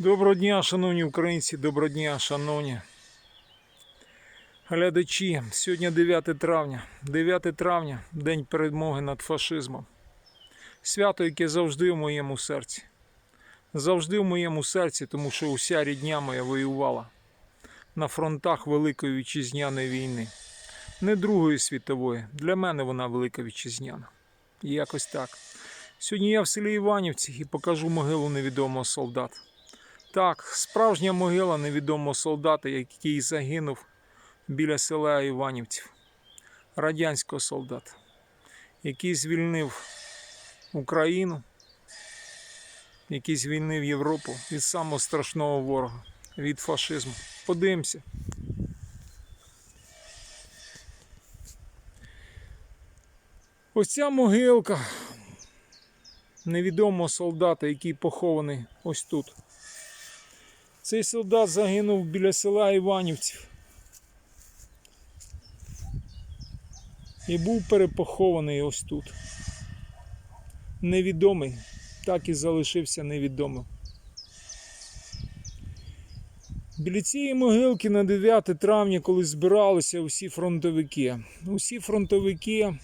Доброго дня, шановні українці, доброго дня, шановні глядачі. Сьогодні 9 травня. 9 травня, день перемоги над фашизмом. Свято, яке завжди в моєму серці. Завжди в моєму серці, тому що уся рідня моя воювала на фронтах Великої Вітчизняної війни. Не Другої світової. Для мене вона велика вітчизняна. І якось так. Сьогодні я в селі Іванівці і покажу могилу невідомого солдата. Так, справжня могила невідомого солдата, який загинув біля села Іванівців, радянського солдата, який звільнив Україну, який звільнив Європу від самого страшного ворога, від фашизму. Подивимося. Ось ця могилка невідомого солдата, який похований ось тут. Цей солдат загинув біля села Іванівців. І був перепохований ось тут. Невідомий, так і залишився невідомим. Біля цієї могилки на 9 травня, коли збиралися усі фронтовики. Усі фронтовики,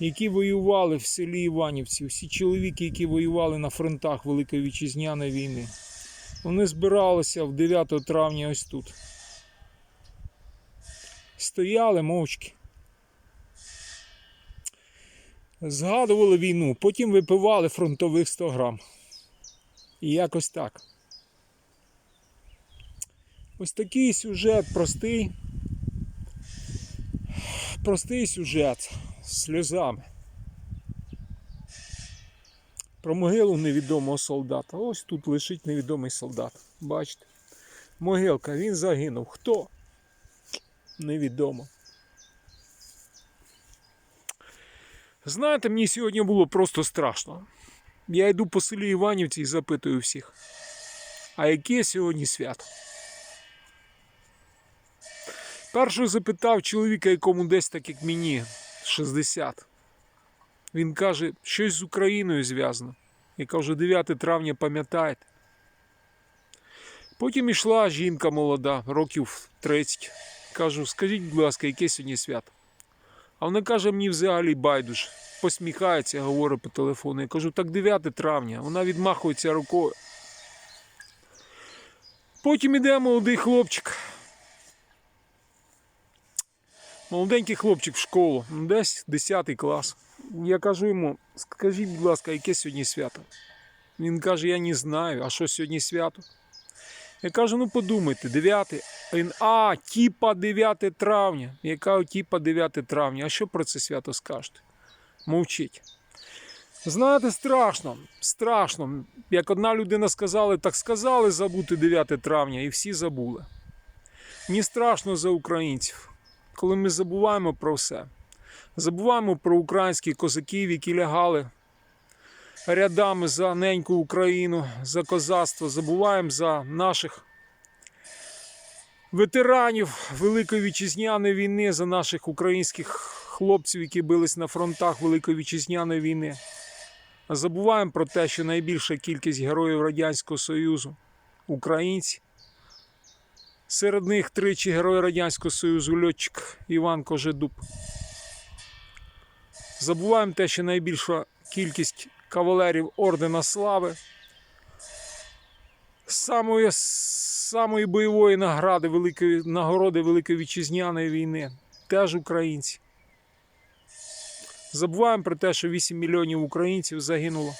які воювали в селі Іванівці, усі чоловіки, які воювали на фронтах Великої Вітчизняної війни. Вони збиралися в 9 травня ось тут. Стояли мовчки. Згадували війну, потім випивали фронтових 100 грам. І якось так. Ось такий сюжет простий. Простий сюжет з сльозами. Про могилу невідомого солдата. Ось тут лежить невідомий солдат. Бачите? Могилка, він загинув. Хто? Невідомо. Знаєте, мені сьогодні було просто страшно. Я йду по селі Іванівці і запитую всіх. А яке сьогодні свято? Першого запитав чоловіка, якому десь так як мені 60. Він каже, щось з Україною зв'язано. Я кажу, 9 травня пам'ятаєте. Потім ішла жінка молода, років 30. Кажу, скажіть, будь ласка, яке сьогодні свято? А вона каже, мені взагалі байдуже. Посміхається, говорить по телефону. Я кажу, так 9 травня. Вона відмахується рукою. Потім іде молодий хлопчик. Молоденький хлопчик в школу, десь 10 клас. Я кажу йому, скажіть, будь ласка, яке сьогодні свято? Він каже, я не знаю, а що сьогодні свято? Я кажу, ну подумайте, 9. Він, а, типа 9 травня. Я кажу, типа 9 травня. А що про це свято скажете? Мовчить. Знаєте, страшно, страшно. Як одна людина сказала, так сказали забути 9 травня, і всі забули. Мені страшно за українців, коли ми забуваємо про все. Забуваємо про українських козаків, які лягали рядами за неньку Україну, за козацтво. Забуваємо за наших ветеранів Великої Вітчизняної війни, за наших українських хлопців, які бились на фронтах Великої Вітчизняної війни. Забуваємо про те, що найбільша кількість героїв Радянського Союзу українці. Серед них тричі герой Радянського Союзу льотчик Іван Кожедуб. Забуваємо те, що найбільша кількість кавалерів Ордена Слави. Самої, самої бойової награди Великої, нагороди Великої Вітчизняної війни теж українці. Забуваємо про те, що 8 мільйонів українців загинуло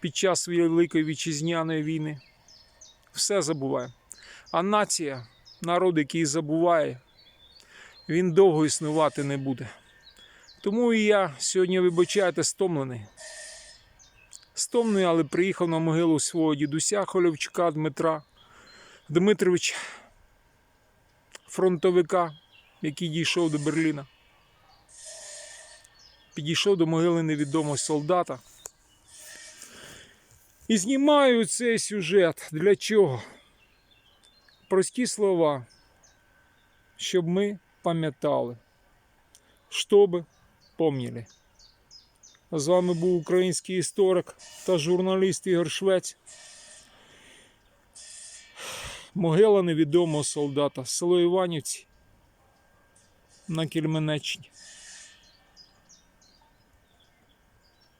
під час Великої Вітчизняної війни. Все забуваємо. А нація, народ, який забуває, він довго існувати не буде. Тому і я сьогодні, вибачайте, стомлений. Стомлений, але приїхав на могилу свого дідуся Холівчука Дмитра Дмитровича, фронтовика, який дійшов до Берліна. Підійшов до могили невідомого солдата. І знімаю цей сюжет. Для чого? Прості слова, щоб ми пам'ятали, щоб помнили. З вами був український історик та журналіст Ігор Швець. Могила невідомого солдата, село Іванівці на Кельменеччині.